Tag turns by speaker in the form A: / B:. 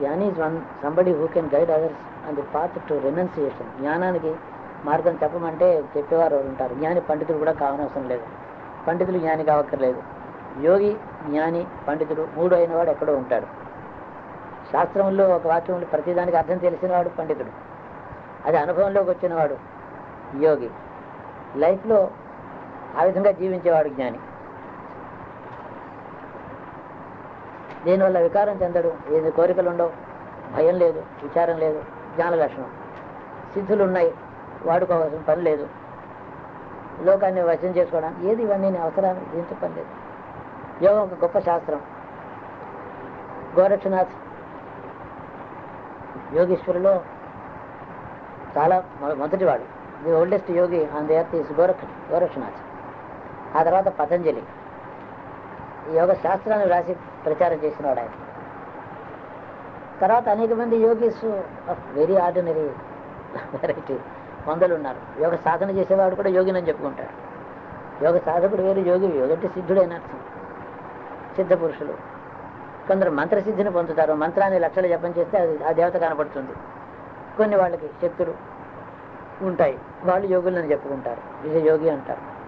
A: జ్ఞాని is one somebody who can guide others and path to renunciation జ్ఞానానికి మార్గం చెప్పమంటే చెప్పేవారు ఉంటారు? జ్ఞాని పండితులు కూడా కావనవసరం లేదు. పండితులు జ్ఞాని కావక్కర్లేదు. యోగి జ్ఞాని పండితుడు మూడు అయిన వాడు ఎక్కడో ఉంటాడు. శాస్త్రంలో ఒక వాక్యంలో ప్రతిదానికి అర్థం తెలిసిన వాడు పండితుడు. అది అనుభవంలోకి వచ్చినవాడు యోగి. లైఫ్లో ఆ విధంగా జీవించేవాడు జ్ఞాని. దీనివల్ల వికారం చెందడు. ఏది కోరికలు ఉండవు భయం లేదు. విచారం లేదు. జ్ఞాన లక్షణం సిద్ధులు ఉన్నాయి వాడుకోవాల్సిన పని లేదు. లోకాన్ని వశం చేసుకోవడానికి ఏది ఇవన్నీ నీ దీంతో పని లేదు. యోగం ఒక గొప్ప శాస్త్రం. గోరక్షనాథ్ యోగీశ్వరులో చాలా మొదటివాడు. The oldest yogi on the earth is Goraksha Gorakshanath. ఆ తర్వాత పతంజలి. యోగ శాస్త్రాన్ని రాసి ప్రచారం చేసినవాడు ఆయన. తర్వాత అనేక మంది యోగీస్ వెరీ ఆర్డినరీ వెరైటీ వందలు ఉన్నారు. యోగ సాధన చేసేవాడు కూడా యోగినని చెప్పుకుంటాడు. యోగ సాధకుడు వేరు యోగి యోగంటే సిద్ధుడైన అర్థం. సిద్ధ పురుషులు. కొందరు మంత్రసిద్ధిని పొందుతారు. మంత్రాన్ని లక్షలు జపం చేస్తే అది ఆ దేవత కనపడుతుంది. కొన్ని వాళ్ళకి శక్తులు ఉంటాయి. వాళ్ళు యోగులని చెప్పుకుంటారు. ఇది యోగి అంటారు.